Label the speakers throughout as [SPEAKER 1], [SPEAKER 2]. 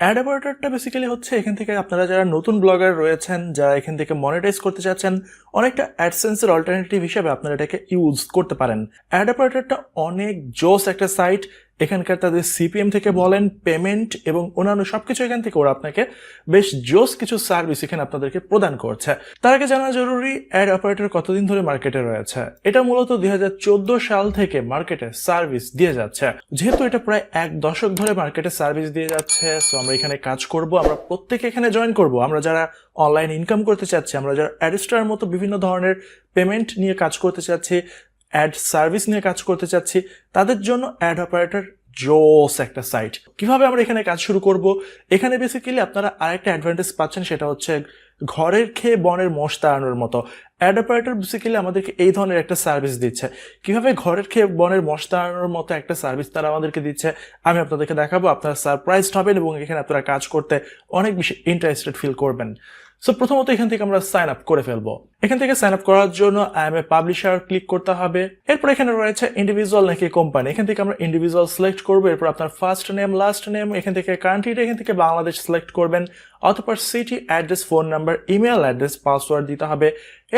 [SPEAKER 1] Add basically হচ্ছে এখান থেকে আপনারা যারা নতুন ব্লগার রয়েছেন, যারা এখান থেকে মনিটাইজ করতে চাচ্ছেন, অনেকটা অ্যাডসেন্সের অল্টারনেটিভ হিসাবে আপনারা এটাকে ইউজ করতে পারেন। অ্যাড অনেক জোস একটা সাইট এখানকার তাদের সিপিএম থেকে বলেন পেমেন্ট এবং অন্যান্য সবকিছু এখান থেকে ওরা আপনাকে বেশ জোস কিছু সার্ভিস এখানে আপনাদেরকে প্রদান করছে। তার আগে জানা জরুরি অ্যাড অপারেটর কতদিন ধরে মার্কেটে রয়েছে? এটা মূলত দুই হাজার চোদ্দ সাল থেকে মার্কেটে সার্ভিস দিয়ে যাচ্ছে। যেহেতু এটা প্রায় এক দশক ধরে মার্কেটে সার্ভিস দিয়ে যাচ্ছে সো আমরা এখানে কাজ করব, আমরা প্রত্যেকে এখানে জয়েন করব। আমরা যারা অনলাইন ইনকাম করতে চাচ্ছি, আমরা যারা অ্যাডিস্টার মতো বিভিন্ন ধরনের পেমেন্ট নিয়ে কাজ করতে চাচ্ছি অ্যাড সার্ভিস নিয়ে কাজ করতে চাচ্ছি, তাদের জন্য অ্যাড অপারেটর জোস একটা সাইট কীভাবে আমরা এখানে কাজ শুরু করব? এখানে বেসিক্যালি আপনারা আরেকটা অ্যাডভান্টেজ পাচ্ছেন, সেটা হচ্ছে ঘরের খেয়ে বনের মোষ তাড়ানোর মতো। অ্যাড অপারেটর বেসিক্যালি আমাদেরকে এই ধরনের একটা সার্ভিস দিচ্ছে। কীভাবে ঘরের খেয়ে বনের মোষ তাড়ানোর মতো একটা সার্ভিস তারা আমাদেরকে দিচ্ছে, আমি আপনাদেরকে দেখাবো। আপনারা সারপ্রাইজড হবেন এবং এখানে আপনারা কাজ করতে অনেক বেশি ইন্টারেস্টেড ফিল করবেন। সো প্রথমত এখান থেকে আমরা সাইন আপ করে ফেলব। এখান থেকে সাইন আপ করার জন্য I am a publisher click করতে হবে। এরপর এখানে রয়েছে ইন্ডিভিজুয়াল নাকি কোম্পানি এখান থেকে আমরা ইন্ডিভিজুয়াল সিলেক্ট করব। এরপর আপনার ফার্স্ট নেম লাস্ট নেম এখান থেকে কান্ট্রিটা এখান থেকে বাংলাদেশ সিলেক্ট করবেন। অথবা city address phone number email address password দিতে হবে।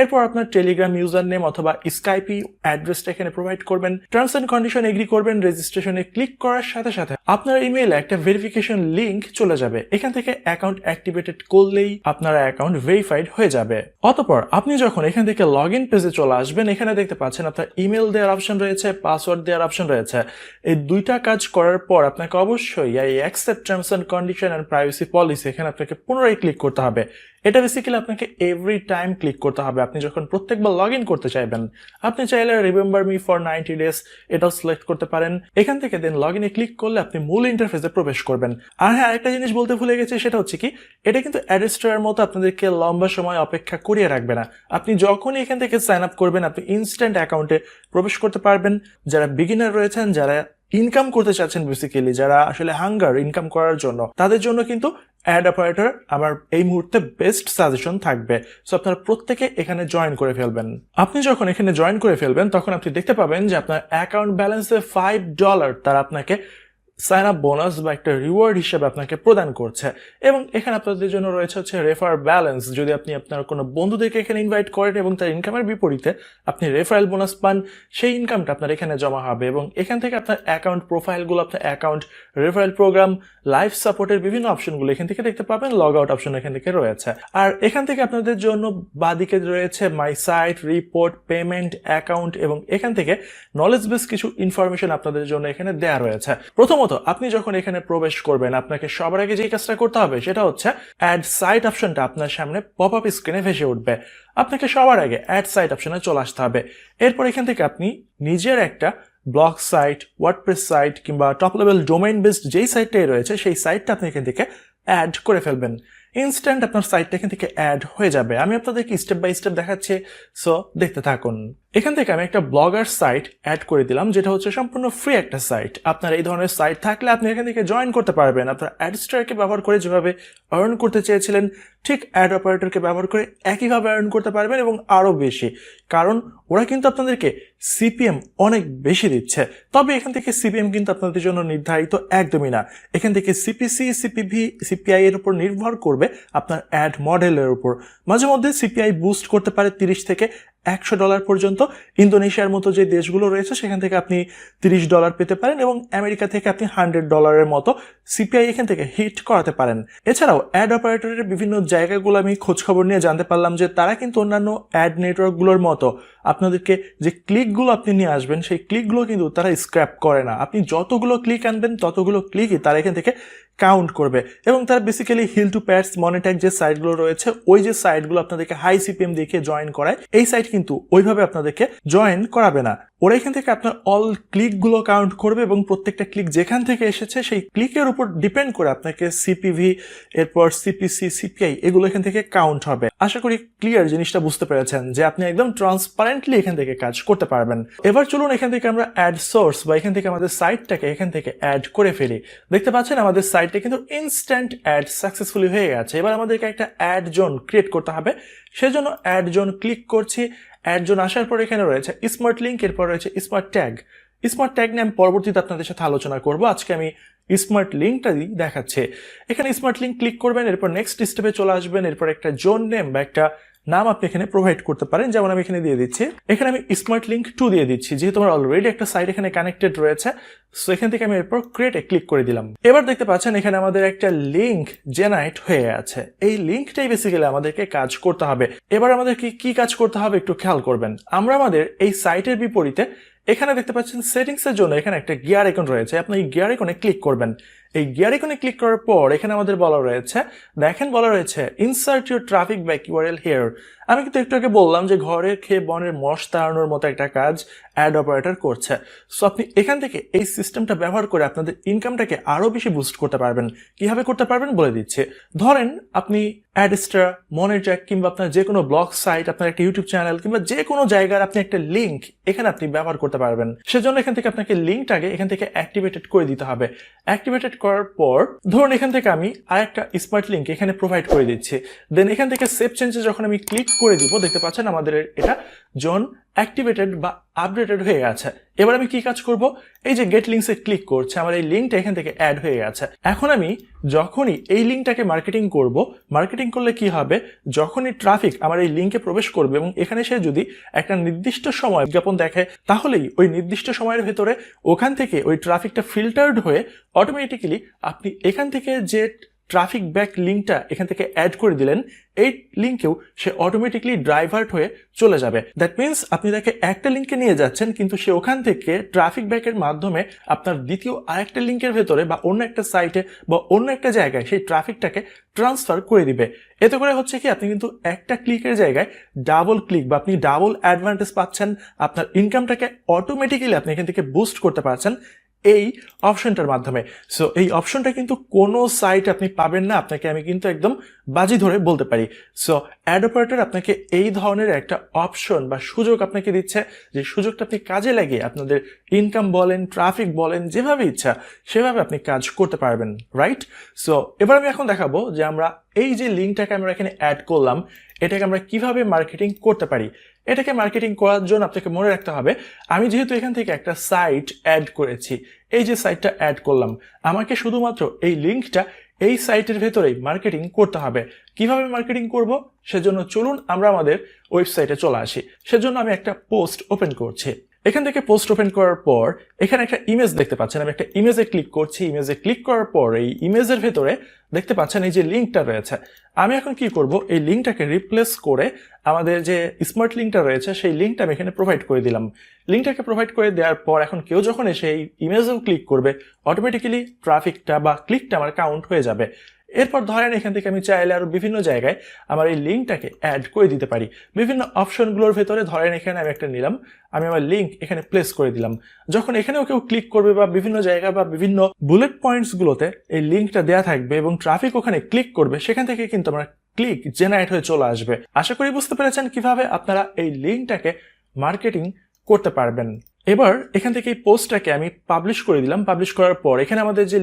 [SPEAKER 1] এরপর আপনার টেলিগ্রাম ইউজার নেম অথবা স্কাইপি অ্যাড্রেসটা এখানে প্রোভাইড করবেন। টার্মস অ্যান্ড কন্ডিশন এগ্রি করবেন রেজিস্ট্রেশনে ক্লিক করার সাথে সাথে আপনার ইমেইলে একটা ভেরিফিকেশন লিংক চলে যাবে। এখান থেকে অ্যাকাউন্ট অ্যাক্টিভেটেড করলেই আপনার অ্যাকাউন্ট ভেরিফাইড হয়ে যাবে। অতপর আপনি যখন এখান থেকে লগ ইন পেজে চলে আসবেন, এখানে দেখতে পাচ্ছেন আপনার ইমেল দেওয়ার অপশন রয়েছে পাসওয়ার্ড দেওয়ার অপশন রয়েছে। এই দুইটা কাজ করার পর আপনাকে অবশ্যই এই accept terms and condition and privacy policy এখানে আপনাকে পুনরায় ক্লিক করতে হবে। এটা বেসিক্যালি আপনাকে এভরি টাইম ক্লিক করতে হবে। আপনি যখন প্রত্যেকবার লগ ইন করতে চাইবেন, আপনি চাইলে remember me for ninety days এটাও সিলেক্ট করতে পারেন। এখান থেকে দেন লগ ইনে ক্লিক করলে আপনি মূল ইন্টারফেসে প্রবেশ করবেন। আর হ্যাঁ আরেকটা জিনিস বলতে ভুলে গেছি, সেটা হচ্ছে কি, এটা কিন্তু অ্যাডেস্টারের মতো আপনাদেরকে লম্বা সময় অপেক্ষা করিয়ে রাখবে না। আপনি যখনই এখান থেকে সাইন আপ করবেন, আপনি ইনস্ট্যান্ট অ্যাকাউন্টে প্রবেশ করতে পারবেন। যারা বিগিনার রয়েছেন, যারা ইনকাম করতে চাচ্ছেন বেসিক্যালি যারা আসলে হাঙ্গার ইনকাম করার জন্য, তাদের জন্য কিন্তু অ্যাড অপারেটর আমার এই মুহূর্তে বেস্ট সাজেশন থাকবে। সো আপনারা প্রত্যেকে এখানে জয়েন করে ফেলবেন। আপনি যখন এখানে জয়েন করে ফেলবেন, তখন আপনি দেখতে পাবেন যে আপনার অ্যাকাউন্ট ব্যালেন্সে ফাইভ ডলার তারা আপনাকে সাইন আপ বোনাস বা একটা রিওয়ার্ড হিসেবে আপনাকে প্রদান করছে। এবং এখানে আপনাদের জন্য রয়েছে হচ্ছে রেফার ব্যালেন্স। যদি আপনি আপনার কোনো বন্ধুদেরকে এখানে ইনভাইট করেন এবং তার ইনকামের বিপরীতে আপনি রেফারেল বোনাস পান, সেই ইনকামটা আপনার এখানে জমা হবে এবং এখান থেকে আপনার অ্যাকাউন্ট প্রোফাইলগুলো, আপনার অ্যাকাউন্ট রেফারেল প্রোগ্রাম, লাইফ সাপোর্টের বিভিন্ন অপশনগুলো এখান থেকে দেখতে পাবেন, লগ আউট অপশন এখান থেকে রয়েছে। আর এখান থেকে আপনাদের জন্য বাদিকে রয়েছে my site, report, payment, account এবং এখান থেকে নলেজ বেস কিছু ইনফরমেশন আপনাদের জন্য এখানে দেওয়া রয়েছে। প্রথমত আপনি যখন এখানে প্রবেশ করবেন, আপনাকে সবার আগে যে কাজটা করতে হবে সেটা হচ্ছে অ্যাড সাইট অপশনটা আপনার সামনে পপ আপ স্ক্রিনে ভেসে উঠবে। আপনাকে সবার আগে অ্যাড সাইট অপশনে চলে আসতে হবে। এরপর এখান থেকে আপনি নিজের একটা ব্লগ সাইট ওয়ার্ডপ্রেস সাইট কিংবা টপ লেভেল ডোমেইন বেসড যেই সাইটটাই রয়েছে, সেই সাইটটা আপনি এখান থেকে অ্যাড করে ফেলবেন। ইনস্ট্যান্ট আপনার সাইটটা এখান থেকে অ্যাড হয়ে যাবে। আমি আপনাদেরকে স্টেপ বাই স্টেপ দেখাচ্ছি সো দেখতে থাকুন। এখান থেকে আমি একটা ব্লগার সাইট অ্যাড করে দিলাম, যেটা হচ্ছে সম্পূর্ণ ফ্রি একটা সাইট। আপনার এই ধরনের সাইট থাকলে আপনি এখান থেকে জয়েন করতে পারবেন। আপনার অ্যাডস্টারকে ব্যবহার করে যেভাবে আর্ন করতে চেয়েছিলেন, ঠিক অ্যাড অপারেটরকে ব্যবহার করে একইভাবে আর্ন করতে পারবেন এবং আরও বেশি। কারণ ওরা কিন্তু আপনাদেরকে সিপিএম অনেক বেশি দিচ্ছে। তবে এখান থেকে সিপিএম কিন্তু আপনাদের জন্য নির্ধারিত একদমই না। এখান থেকে সিপিসি সিপিভি সিপিআই এর উপর নির্ভর করবে আপনার অ্যাড মডেলের উপর। মাঝে মধ্যে সিপিআই বুস্ট করতে পারে তিরিশ থেকে একশো ডলার পর্যন্ত। ইন্দোনেশিয়ার মতো যে দেশগুলো রয়েছে, সেখান থেকে আপনি তিরিশ ডলার পেতে পারেন এবং আমেরিকা থেকে আপনি হান্ড্রেড ডলারের মতো সিপিআই এখান থেকে হিট করাতে পারেন। এছাড়াও অ্যাড অপারেটরের বিভিন্ন জায়গাগুলো আমি খোঁজখবর নিয়ে জানতে পারলাম যে তারা কিন্তু অন্যান্য অ্যাড নেটওয়ার্কগুলোর মতো আপনাদেরকে যে ক্লিকগুলো আপনি নিয়ে আসবেন, সেই ক্লিকগুলো কিন্তু তারা স্ক্র্যাপ করে না। আপনি যতগুলো ক্লিক আনবেন, ততগুলো ক্লিকই তারা এখান থেকে কাউন্ট করবে। এবং তার বেসিক্যালি হিল টু প্যাডস মনিট্যাক যে সাইটগুলো রয়েছে, ওই যে সাইটগুলো আপনাদেরকে হাই সিপিএম দেখে জয়েন করায়, এই সাইট কিন্তু ওইভাবে আপনাদেরকে জয়েন করাবে না। ওরা এখান থেকে আপনার অল ক্লিকগুলো কাউন্ট করবে এবং প্রত্যেকটা ক্লিক যেখান থেকে এসেছে, সেই ক্লিকের উপর ডিপেন্ড করে আপনাকে সিপিভি এরপর সিপিসি সিপিআই এগুলো এখান থেকে কাউন্ট হবে। আশা করি ক্লিয়ার জিনিসটা বুঝতে পেরেছেন যে আপনি একদম ট্রান্সপারেন্টলি এখান থেকে কাজ করতে পারবেন। এবার চলুন এখান থেকে আমরা অ্যাড সোর্স বা এখান থেকে আমাদের সাইটটাকে এখান থেকে অ্যাড করে ফেলি। দেখতে পাচ্ছেন আমাদের সাইটটা কিন্তু ইনস্ট্যান্ট অ্যাড সাকসেসফুলি হয়ে গেছে। এবার আমাদেরকে একটা অ্যাড জোন ক্রিয়েট করতে হবে। সেজন্য অ্যাড জোন ক্লিক করছি। অ্যাড জোন আসার পর এখানে রয়েছে স্মার্ট লিঙ্ক এরপর রয়েছে স্মার্ট ট্যাগ স্মার্ট ট্যাগ নিয়ে আমি পরবর্তীতে আপনাদের সাথে আলোচনা করব। আজকে আমি স্মার্ট লিঙ্কটা দেখাচ্ছে। এখানে স্মার্ট লিঙ্ক ক্লিক করবেন, এরপর নেক্সট স্টেপে চলে আসবেন, এরপর একটা জোন নেম বা একটা নাম আপনি এখানে প্রোভাইড করতে পারেন, যেমন আমি এখানে দিয়ে দিচ্ছি। এখানে আমি স্মার্ট লিঙ্ক টু দিয়ে দিচ্ছি, যেহেতু আমার অলরেডি একটা সাইট এখানে কানেক্টেড রয়েছে সো এখান থেকে আমি এরপর ক্রিয়েটে ক্লিক করে দিলাম। এবার দেখতে পাচ্ছেন এখানে আমাদের একটা লিঙ্ক জেনারেট হয়ে আছে। এই লিঙ্কটাই বেসিক্যালি আমাদেরকে কাজ করতে হবে। এবার আমাদেরকে কি কাজ করতে হবে একটু খেয়াল করবেন। আমরা আমাদের এই সাইটের বিপরীতে এখানে দেখতে পাচ্ছেন সেটিংস এর জন্য এখানে একটা গিয়ার আইকন রয়েছে। আপনি এই গিয়ার আইকনে ক্লিক করবেন। এই গিয়ার আইকনে ক্লিক করার পর এখানে আমাদের বলা রয়েছে, দেখেন বলা রয়েছে insert your traffic back URL here আমি কিন্তু একটু আগে বললাম যে ঘরে খেয়ে বনের মশ তাড়ানোর মতো একটা কাজ অ্যাড অপারেটর করছে। সো আপনি এখান থেকে এই সিস্টেমটা ব্যবহার করে আপনাদের ইনকামটাকে আরও বেশি বুস্ট করতে পারবেন। কীভাবে করতে পারবেন বলে দিচ্ছে। ধরেন আপনি অ্যাডস্টার মনিট্যাক কিংবা আপনার যে কোনো ব্লগ সাইট আপনার একটা ইউটিউব চ্যানেল কিংবা যে কোনো জায়গার আপনি একটা লিঙ্ক এখানে আপনি ব্যবহার করতে পারবেন। সেজন্য এখান থেকে আপনাকে লিঙ্কটাকে এখান থেকে অ্যাক্টিভেটেড করে দিতে হবে। অ্যাক্টিভেটেড করার পর, ধরুন এখান থেকে আমি আরেকটা স্মার্ট লিঙ্ক এখানে প্রোভাইড করে দিচ্ছি। দেন এখান থেকে সেভ চেঞ্জে যখন আমি ক্লিক করে দিব, দেখতে পাচ্ছেন আমাদের এটা জোন অ্যাক্টিভেটেড বা আপডেটেড হয়ে গেছে। এবার আমি কি কাজ করব? এই যে গেট লিঙ্কসে ক্লিক করছে, আমার এই লিঙ্কটা এখান থেকে অ্যাড হয়ে গেছে। এখন আমি যখনই এই লিঙ্কটাকে মার্কেটিং করব মার্কেটিং করলে কি হবে? যখনই ট্রাফিক আমার এই লিঙ্কে প্রবেশ করবে এবং এখানে সে যদি একটা নির্দিষ্ট সময় বিজ্ঞাপন দেখে, তাহলেই ওই নির্দিষ্ট সময়ের ভেতরে ওখান থেকে ওই ট্রাফিকটা ফিল্টার্ড হয়ে অটোমেটিক্যালি আপনি এখান থেকে যে ট্রাফিক ব্যাক লিঙ্কটা এখান থেকে অ্যাড করে দিলেন, এই লিঙ্কেও সে অটোমেটিকলি ড্রাইভার্ট হয়ে চলে যাবে। দ্যাট মিনস আপনি তাকে একটা লিঙ্কে নিয়ে যাচ্ছেন, কিন্তু সে ওখান থেকে ট্রাফিক ব্যাকের মাধ্যমে আপনার দ্বিতীয় আরেকটা লিঙ্কের ভেতরে বা অন্য একটা সাইটে বা অন্য একটা জায়গায় সেই ট্রাফিকটাকে ট্রান্সফার করে দিবে। এতে করে হচ্ছে কি, আপনি কিন্তু একটা ক্লিকের জায়গায় ডাবল ক্লিক বা আপনি ডাবল অ্যাডভান্টেজ পাচ্ছেন, আপনার ইনকামটাকে অটোমেটিক্যালি আপনি এখান থেকে বুস্ট করতে পারছেন। এই অপশনটার মাধ্যমে। সো এই অপশনটা কিন্তু কোনো সাইট আপনি পাবেন না, আপনাকে আমি কিন্তু একদম বাজি ধরে বলতে পারি। সো অ্যাড অপারেটর আপনাকে এই ধরনের একটা অপশন বা সুযোগ আপনাকে দিচ্ছে, যে সুযোগটা আপনি কাজে লাগিয়ে আপনাদের ইনকাম বলেন ট্রাফিক বলেন, যেভাবে ইচ্ছা, সেভাবে আপনি কাজ করতে পারবেন রাইট সো এবার আমি এখন দেখাবো যে আমরা এই যে লিঙ্কটাকে আমরা এখানে অ্যাড করলাম, এটাকে আমরা কীভাবে মার্কেটিং করতে পারি। এটাকে মার্কেটিং করার জন্য আপনাকে মনে রাখতে হবে, আমি যেহেতু এখান থেকে একটা সাইট অ্যাড করেছি, এই যে সাইটটা অ্যাড করলাম, আমাকে শুধুমাত্র এই লিঙ্কটা এই সাইটের ভেতরেই মার্কেটিং করতে হবে। কীভাবে মার্কেটিং করব? সেজন্য চলুন আমরা আমাদের ওয়েবসাইটে চলে আসি। সেজন্য আমি একটা পোস্ট ওপেন করছি। এখান থেকে পোস্ট ওপেন করার পর, এখানে একটা ইমেজ দেখতে পাচ্ছেন। আমি একটা ইমেজে ক্লিক করছি। ইমেজে ক্লিক করার পর, এই ইমেজের ভেতরে দেখতে পাচ্ছেন এই যে লিঙ্কটা রয়েছে। আমি এখন কি করব? এই লিঙ্কটাকে রিপ্লেস করে আমাদের যে স্মার্ট লিঙ্কটা রয়েছে, সেই লিঙ্কটা আমি এখানে প্রোভাইড করে দিলাম। লিঙ্কটাকে প্রোভাইড করে দেওয়ার পর, এখন কেউ যখন এসে এই ইমেজেও ক্লিক করবে অটোমেটিক্যালি ট্রাফিকটা বা ক্লিকটা আমার কাউন্ট হয়ে যাবে। এরপর ধরেন এখান থেকে আমি চাইলে আরও বিভিন্ন জায়গায় আমার এই লিঙ্কটাকে অ্যাড করে দিতে পারি। বিভিন্ন অপশনগুলোর ভেতরে ধরেন এখানে আমি একটা নিলাম, আমি আমার লিঙ্ক এখানে প্লেস করে দিলাম। যখন এখানেও কেউ ক্লিক করবে বা বিভিন্ন জায়গা বা বিভিন্ন বুলেট পয়েন্টসগুলোতে এই লিঙ্কটা দেওয়া থাকবে এবং ট্রাফিক ওখানে ক্লিক করবে, সেখান থেকে কিন্তু আমার ক্লিক জেনারেট হয়ে চলে আসবে। আশা করি বুঝতে পেরেছেন কীভাবে আপনারা এই লিঙ্কটাকে মার্কেটিং করতে পারবেন। এবার এখান থেকে এই পোস্টটাকে আমি পাবলিশ করে দিলাম। পাবলিশ করার পর এখানে আমাদের যে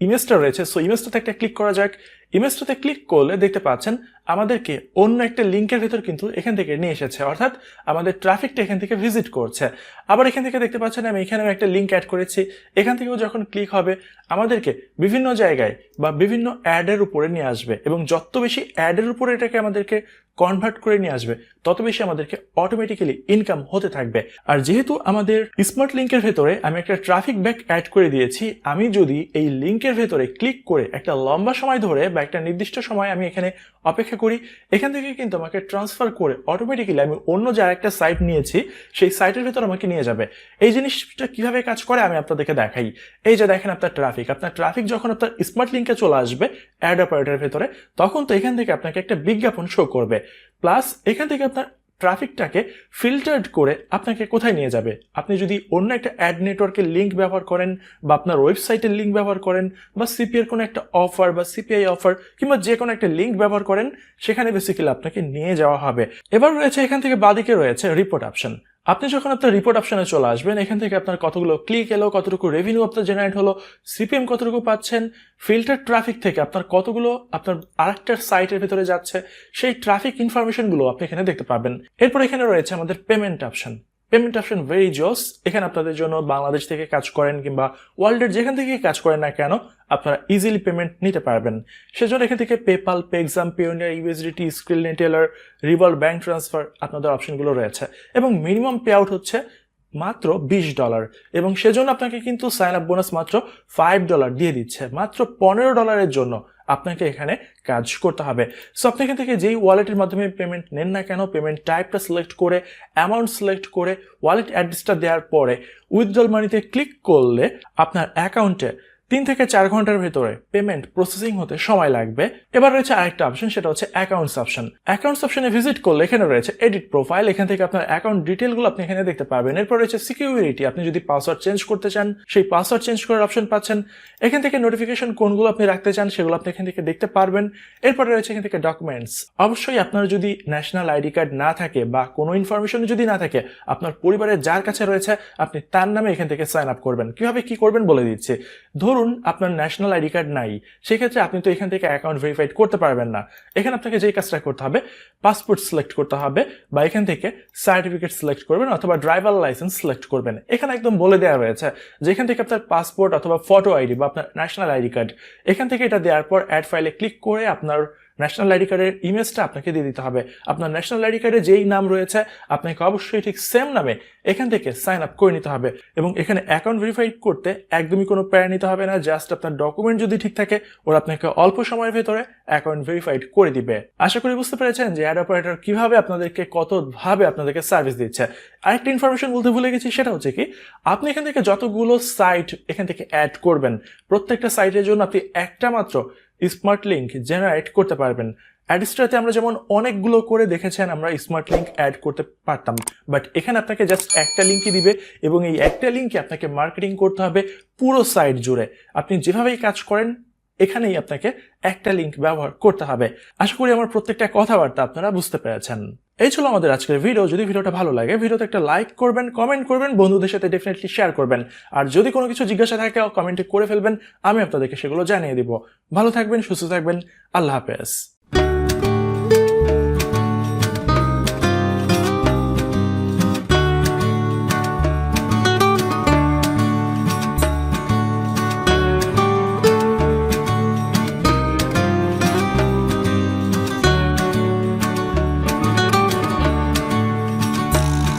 [SPEAKER 1] ইমেজটা রয়েছে সো ইমেজটাতে একটা ক্লিক করা যাক। ইমেজটাতে ক্লিক করলে দেখতে পাচ্ছেন আমাদেরকে অন্য একটা লিঙ্কের ভিতর কিন্তু এখান থেকে নিয়ে এসেছে। অর্থাৎ আমাদের ট্রাফিকটা এখান থেকে ভিজিট করছে। আবার এখান থেকে দেখতে পাচ্ছেন আমি এখানে একটা লিঙ্ক অ্যাড করেছি। এখান থেকেও যখন ক্লিক হবে, আমাদেরকে বিভিন্ন জায়গায় বা বিভিন্ন অ্যাডের উপরে নিয়ে আসবে এবং যত বেশি অ্যাডের উপরে এটাকে আমাদেরকে কনভার্ট করে নিয়ে আসবে, তত বেশি আমাদেরকে অটোমেটিক্যালি ইনকাম হতে থাকবে। আর যেহেতু আমাদের স্মার্ট লিঙ্কের ভেতরে আমি একটা ট্রাফিক ব্যাক অ্যাড করে দিয়েছি, আমি যদি এই লিঙ্কের ভেতরে ক্লিক করে একটা লম্বা সময় ধরে বা একটা নির্দিষ্ট সময় আমি এখানে অপেক্ষা করি। এখান থেকে কিন্তু আমাকে ট্রান্সফার করে অটোমেটিক্যালি আমি অন্য যে একটা সাইট নিয়েছি, সেই সাইটের ভিতর আমাকে নিয়ে যাবে। এই জিনিসটা কীভাবে কাজ করে আমি আপনাদেরকে দেখাই। এই যে দেখেন আপনার ট্রাফিক আপনার ট্রাফিক যখন আপনার স্মার্ট লিঙ্কে চলে আসবে অ্যাড অপারেটরের ভেতরে, তখন তো এখান থেকে আপনাকে একটা বিজ্ঞাপন শো করবে। প্লাস এখান থেকে আপনার ট্রাফিকটাকে ফিল্টার্ড করে আপনাকে কোথায় নিয়ে যাবে? আপনি যদি অন্য একটা অ্যাড নেটওয়ার্কের লিঙ্ক ব্যবহার করেন বা আপনার ওয়েবসাইটের লিঙ্ক ব্যবহার করেন বা সিপিআর কোনো একটা অফার বা সিপিআই অফার কিংবা যে কোনো একটা লিঙ্ক ব্যবহার করেন, সেখানে বেসিক্যালি আপনাকে নিয়ে যাওয়া হবে। এবার রয়েছে এখান থেকে বাদিকে রয়েছে রিপোর্ট অপশন আপনি যখন আপনার রিপোর্ট অপশনে চলে আসবেন, এখান থেকে আপনার কতগুলো ক্লিক এলো, কতটুকু রেভিনিউ আপনার জেনারেট হলো সিপিএম কতটুকু পাচ্ছেন ফিল্টার ট্রাফিক থেকে আপনার কতগুলো, আপনার আরেকটার সাইটের ভিতরে যাচ্ছে, সেই ট্রাফিক ইনফরমেশনগুলো আপনি এখানে দেখতে পাবেন। এরপর এখানে রয়েছে আমাদের payment option payment option very জোস এখানে আপনাদের জন্য বাংলাদেশ থেকে কাজ করেন কিংবা ওয়ার্ল্ডের যেখান থেকে কাজ করেন না কেন আপনারা ইজিলি পেমেন্ট নিতে পারবেন। সেজন্য এখান থেকে PayPal Paxum Payoneer USDT Skrill Neteller Revolut bank transfer আপনাদের অপশনগুলো রয়েছে। এবং মিনিমাম পে আউট হচ্ছে মাত্র বিশ ডলার এবং সেজন্য আপনাকে কিন্তু সাইন আপ বোনাস মাত্র ফাইভ ডলার দিয়ে দিচ্ছে। মাত্র পনেরো ডলারের জন্য আপনাকে এখানে কাজ করতে হবে। সো আপনি এখান থেকে যেই ওয়ালেটের মাধ্যমে পেমেন্ট নেন না কেন পেমেন্ট টাইপটা সিলেক্ট করে অ্যামাউন্ট সিলেক্ট করে ওয়ালেট অ্যাড্রেসটা দেওয়ার পরে উইথড্রল মানিতে ক্লিক করলে আপনার অ্যাকাউন্টে তিন থেকে চার ঘণ্টার ভেতরে পেমেন্ট প্রসেসিং হতে সময় লাগবে। এবার রয়েছে আরেকটা অপশন সেটা হচ্ছে অ্যাকাউন্টস অপশন অ্যাকাউন্টস অপশনে ভিজিট করলে এখানে রয়েছে এডিট প্রোফাইল এখান থেকে আপনার অ্যাকাউন্ট ডিটেলগুলো আপনি এখানে দেখতে পাবেন। এরপর রয়েছে সিকিউরিটি আপনি যদি পাসওয়ার্ড চেঞ্জ করতে চান, সেই পাসওয়ার্ড চেঞ্জ করার অপশন পাচ্ছেন। এখান থেকে নোটিফিকেশন কোনগুলো আপনি রাখতে চান, সেগুলো আপনি এখান থেকে দেখতে পারবেন। এরপর রয়েছে এখান থেকে ডকুমেন্টস অবশ্যই আপনার যদি ন্যাশনাল আইডি কার্ড না থাকে বা কোনো ইনফরমেশন যদি না থাকে, আপনার পরিবারের যার কাছে রয়েছে, আপনি তার নামে এখান থেকে সাইন আপ করবেন। কীভাবে কি করবেন বলে দিচ্ছে? ধরুন আপনার ন্যাশনাল আইডি কার্ড নাই, সেক্ষেত্রে আপনি তো এখান থেকে অ্যাকাউন্ট ভেরিফাইড করতে পারবেন না। এখানে আপনাকে যেই কাজটা করতে হবে পাসপোর্ট সিলেক্ট করতে হবে বা এখান থেকে সার্টিফিকেট সিলেক্ট করবেন অথবা ড্রাইভার লাইসেন্স সিলেক্ট করবেন। এখানে একদম বলে দেওয়া রয়েছে যে এখান থেকে আপনার পাসপোর্ট অথবা ফটো আইডি বা আপনার ন্যাশনাল আইডি কার্ড এখান থেকে এটা দেওয়ার পর অ্যাড ফাইলে ক্লিক করে আপনার ন্যাশনাল আইডি কার্ডের ইমেজটা আপনাকে দিয়ে দিতে হবে। আপনার ন্যাশনাল আইডি কার্ডে যেই নাম রয়েছে, আপনাকে অবশ্যই ঠিক সেম নামে এখান থেকে সাইন আপ করে নিতে হবে এবং এখানে অ্যাকাউন্ট ভেরিফাই করতে একদমই কোনো প্যারা নিতে হবে না জাস্ট আপনার ডকুমেন্ট যদি ঠিক থাকে, ওরা আপনাকে অল্প সময়ের ভেতরে অ্যাকাউন্ট ভেরিফাইড করে দিবে। আশা করি বুঝতে পেরেছেন যে অ্যাড অপারেটর কীভাবে আপনাদেরকে কতভাবে আপনাদেরকে সার্ভিস দিচ্ছে। আরেকটা ইনফরমেশন বলতে ভুলে গেছি, সেটা হচ্ছে কি, আপনি এখান থেকে যতগুলো সাইট এখান থেকে অ্যাড করবেন, প্রত্যেকটা সাইটের জন্য আপনি একটা মাত্র স্মার্ট লিঙ্ক জেনারেট করতে পারবেন। অ্যাডিস্ট্রাতে আমরা যেমন অনেকগুলো করে দেখেছেন, আমরা স্মার্ট লিঙ্ক অ্যাড করতে পারতাম। বাট এখানে আপনাকে জাস্ট একটা লিঙ্কই দিবে এবং এই একটা লিঙ্কে আপনাকে মার্কেটিং করতে হবে পুরো সাইট জুড়ে। আপনি যেভাবেই কাজ করেন, এখানেই আপনাকে একটা লিঙ্ক ব্যবহার করতে হবে। আশা করি আমার প্রত্যেকটা কথাবার্তা আপনারা বুঝতে পেরেছেন। এই ছিল আমাদের আজকের ভিডিও যদি ভিডিওটা ভালো লাগে ভিডিওতে একটা লাইক করবেন কমেন্ট করবেন, বন্ধুদের সাথে ডেফিনেটলি শেয়ার করবেন। আর যদি কোনো কিছু জিজ্ঞাসা থাকে কমেন্টে করে ফেলবেন, আমি আপনাদেরকে সেগুলো জানিয়ে দিব। ভালো থাকবেন, সুস্থ থাকবেন, আল্লাহ হাফেজ।